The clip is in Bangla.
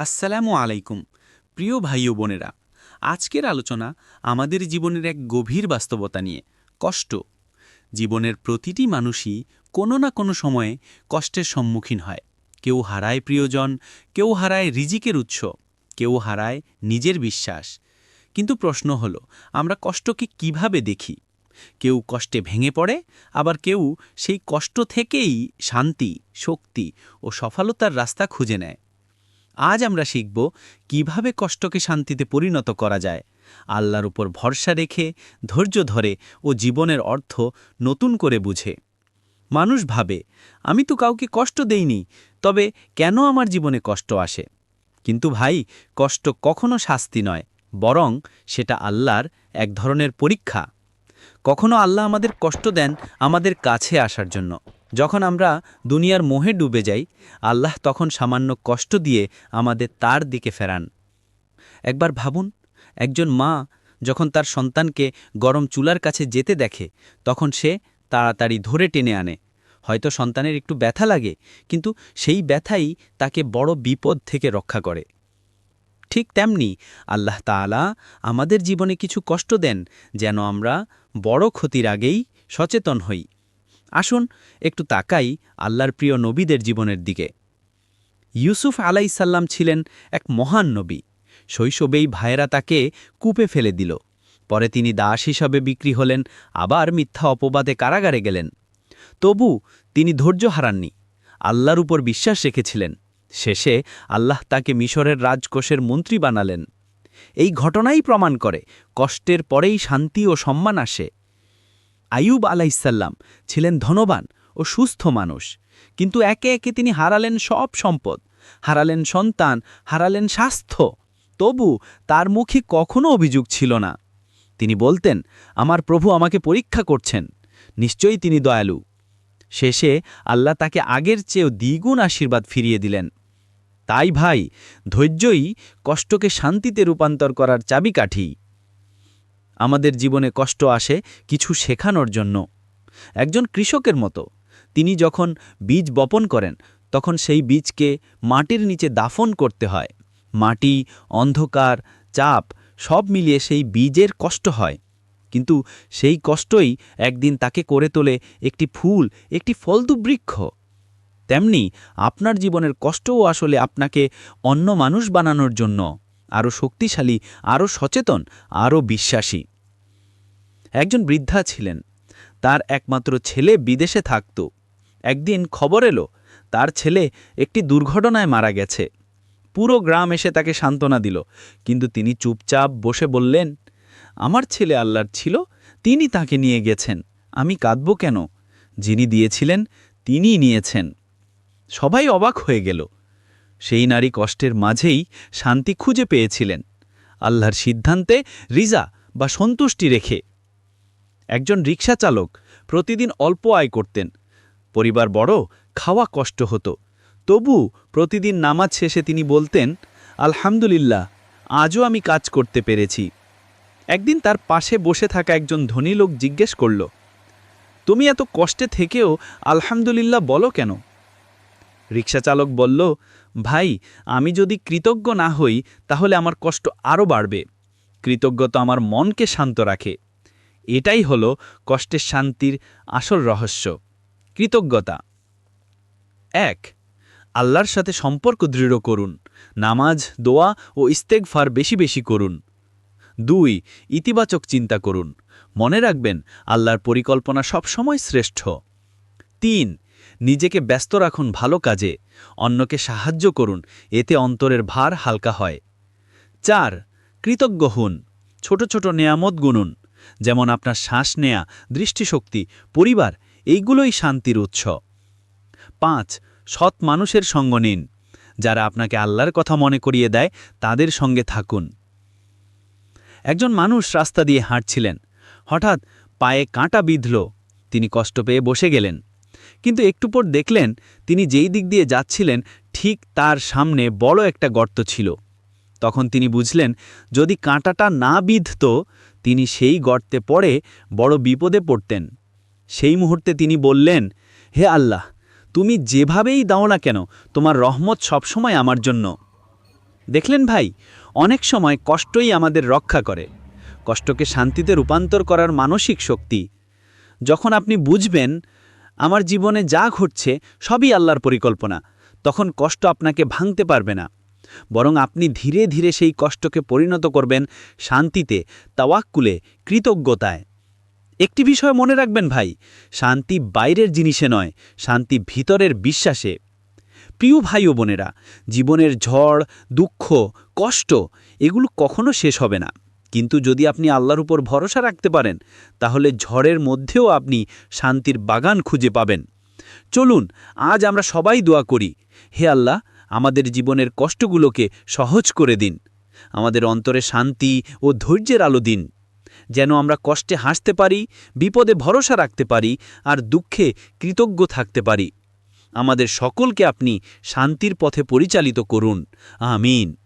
আসসালামু আলাইকুম, প্রিয় ভাই ও বোনেরা। আজকের আলোচনা আমাদের জীবনের এক গভীর বাস্তবতা নিয়ে, কষ্ট। জীবনের প্রতিটি মানুষই কোনো না কোনো সময়ে কষ্টের সম্মুখীন হয়। কেউ হারায় প্রিয়জন, কেউ হারায় রিজিকের উৎস, কেউ হারায় নিজের বিশ্বাস। কিন্তু প্রশ্ন হল, আমরা কষ্টকে কীভাবে দেখি? কেউ কষ্টে ভেঙে পড়ে, আবার কেউ সেই কষ্ট থেকেই শান্তি, শক্তি ও সফলতার রাস্তা খুঁজে নেয়। আজ আমরা শিখব কীভাবে কষ্টকে শান্তিতে পরিণত করা যায়। আল্লাহর উপর ভরসা রেখে, ধৈর্য ধরে ও জীবনের অর্থ নতুন করে বুঝে। মানুষ ভাবে, আমি তো কাউকে কষ্ট দেইনি, তবে কেন আমার জীবনে কষ্ট আসে? কিন্তু ভাই, কষ্ট কখনো শাস্তি নয়, বরং সেটা আল্লাহর এক ধরনের পরীক্ষা। কখনো আল্লাহ আমাদের কষ্ট দেন আমাদের কাছে আসার জন্য। যখন আমরা দুনিয়ার মোহে ডুবে যাই, আল্লাহ তখন সামান্য কষ্ট দিয়ে আমাদের তার দিকে ফেরান। একবার ভাবুন, একজন মা যখন তার সন্তানকে গরম চুলার কাছে যেতে দেখে, তখন সে তাড়াতাড়ি ধরে টেনে আনে। হয়তো সন্তানের একটু ব্যথা লাগে, কিন্তু সেই ব্যথাই তাকে বড় বিপদ থেকে রক্ষা করে। ঠিক তেমনি আল্লাহ তাআলা আমাদের জীবনে কিছু কষ্ট দেন, যেন আমরা বড় ক্ষতির আগেই সচেতন হই। আসুন, একটু তাকাই আল্লাহর প্রিয় নবীদের জীবনের দিকে। ইউসুফ আলাইসাল্লাম ছিলেন এক মহান নবী। শৈশবেই ভাইয়েরা তাকে কূপে ফেলে দিল। পরে তিনি দাস হিসাবে বিক্রি হলেন, আবার মিথ্যা অপবাদে কারাগারে গেলেন। তবু তিনি ধৈর্য হারাননি। আল্লাহর উপর বিশ্বাস রেখেছিলেন। শেষে আল্লাহ তাকে মিশরের রাজকোষের মন্ত্রী বানালেন। এই ঘটনাই প্রমাণ করে কষ্টের পরেই শান্তি ও সম্মান আসে। আয়ুব আলাইসাল্লাম ছিলেন ধনবান ও সুস্থ মানুষ। কিন্তু একে একে তিনি হারালেন সব সম্পদ, হারালেন সন্তান, হারালেন স্বাস্থ্য। তবু তার মুখে কখনো অভিযোগ ছিল না। তিনি বলতেন, আমার প্রভু আমাকে পরীক্ষা করছেন, নিশ্চয়ই তিনি দয়ালু। শেষে আল্লাহ তাকে আগের চেয়েও দ্বিগুণ আশীর্বাদ ফিরিয়ে দিলেন। তাই ভাই, ধৈর্যই কষ্টকে শান্তিতে রূপান্তর করার চাবিকাঠি। আমাদের জীবনে কষ্ট আসে কিছু শেখানোর জন্য। একজন কৃষকের মতো, তিনি যখন বীজ বপন করেন, তখন সেই বীজকে মাটির নিচে দাফন করতে হয়। মাটি, অন্ধকার, চাপ, সব মিলিয়ে সেই বীজের কষ্ট হয়। কিন্তু সেই কষ্টই একদিন তাকে করে তোলে একটি ফুল, একটি ফলদু বৃক্ষ তেমনি আপনার জীবনের কষ্টও আসলে আপনাকে অন্য মানুষ বানানোর জন্য। আরও শক্তিশালী, আরও সচেতন, আরও বিশ্বাসী। একজন বৃদ্ধা ছিলেন। তার একমাত্র ছেলে বিদেশে থাকত। একদিন খবর এলো, তার ছেলে একটি দুর্ঘটনায় মারা গেছে। পুরো গ্রাম এসে তাকে সান্ত্বনা দিল, কিন্তু তিনি চুপচাপ বসে বললেন, আমার ছেলে আল্লাহর ছিল, তিনি তাকে নিয়ে গেছেন। আমি কাঁদব কেন? যিনি দিয়েছিলেন, তিনিই নিয়েছেন। সবাই অবাক হয়ে গেল। সেই নারী কষ্টের মাঝেই শান্তি খুঁজে পেয়েছিলেন। আল্লাহর সিদ্ধান্তে রিজা বা সন্তুষ্টি রেখে একজন রিক্সা চালক প্রতিদিন অল্প আয় করতেন। পরিবার বড়, খাওয়া কষ্ট হতো। তবু প্রতিদিন নামাজ শেষে তিনি বলতেন, আলহামদুলিল্লাহ, আজও আমি কাজ করতে পেরেছি। একদিন তার পাশে বসে থাকা একজন ধনী লোক জিজ্ঞেস করল, তুমি এত কষ্টে থেকেও আলহামদুলিল্লাহ বলো কেন? রিক্সা চালক বলল, ভাই, আমি যদি কৃতজ্ঞ না হই, তাহলে আমার কষ্ট আরও বাড়বে। কৃতজ্ঞতা আমার মনকে শান্ত রাখে। এটাই হল কষ্টের শান্তির আসল রহস্য। কৃতজ্ঞতা। এক, আল্লাহর সাথে সম্পর্ক দৃঢ় করুন। নামাজ, দোয়া ও ইস্তেকফার বেশি বেশি করুন। দুই, ইতিবাচক চিন্তা করুন। মনে রাখবেন, আল্লাহর পরিকল্পনা সবসময় শ্রেষ্ঠ। তিন, নিজেকে ব্যস্ত রাখুন ভালো কাজে। অন্যকে সাহায্য করুন, এতে অন্তরের ভার হালকা হয়। চার, কৃতজ্ঞ হন। ছোট ছোট নেয়ামত গুনুন। যেমন আপনার শ্বাস নেয়া, দৃষ্টিশক্তি, পরিবার, এইগুলোই শান্তির উৎস। পাঁচ, সৎ মানুষের সঙ্গ নিন। যারা আপনাকে আল্লাহর কথা মনে করিয়ে দেয়, তাদের সঙ্গে থাকুন। একজন মানুষ রাস্তা দিয়ে হাঁটছিলেন। হঠাৎ পায়ে কাঁটা বিঁধল। তিনি কষ্ট পেয়ে বসে গেলেন। কিন্তু একটু পর দেখলেন, তিনি যেই দিক দিয়ে যাচ্ছিলেন, ঠিক তার সামনে বড় একটা গর্ত ছিল। তখন তিনি বুঝলেন, যদি কাঁটাটা না বিধত তিনি সেই গর্তে পড়ে বড় বিপদে পড়তেন। সেই মুহূর্তে তিনি বললেন, হে আল্লাহ, তুমি যেভাবেই দাও না কেন, তোমার রহমত সবসময় আমার জন্য। দেখলেন ভাই, অনেক সময় কষ্টই আমাদের রক্ষা করে। কষ্টকে শান্তিতে রূপান্তর করার মানসিক শক্তি। যখন আপনি বুঝবেন, আমার জীবনে যা ঘটছে সবই আল্লাহর পরিকল্পনা, তখন কষ্ট আপনাকে ভাঙতে পারবে না। বরং আপনি ধীরে ধীরে সেই কষ্টকে পরিণত করবেন শান্তিতে, তাওয়াক্কুলে, কৃতজ্ঞতায়। একটি বিষয় মনে রাখবেন ভাই, শান্তি বাইরের জিনিসে নয়, শান্তি ভিতরের বিশ্বাসে। প্রিয় ভাই ও বোনেরা, জীবনের ঝড়, দুঃখ, কষ্ট, এগুলো কখনো শেষ হবে না। কিন্তু যদি আপনি আল্লাহর উপর ভরসা রাখতে পারেন, তাহলে ঝড়ের মধ্যেও আপনি শান্তির বাগান খুঁজে পাবেন। চলুন, আজ আমরা সবাই দোয়া করি, হে আল্লাহ আমাদের জীবনের কষ্টগুলোকে সহজ করে দিন। আমাদের অন্তরে শান্তি ও ধৈর্যের আলো দিন। যেন আমরা কষ্টে হাসতে পারি, বিপদে ভরসা রাখতে পারি, আর দুঃখে কৃতজ্ঞ থাকতে পারি। আমাদের সকলকে আপনি শান্তির পথে পরিচালিত করুন। আমিন।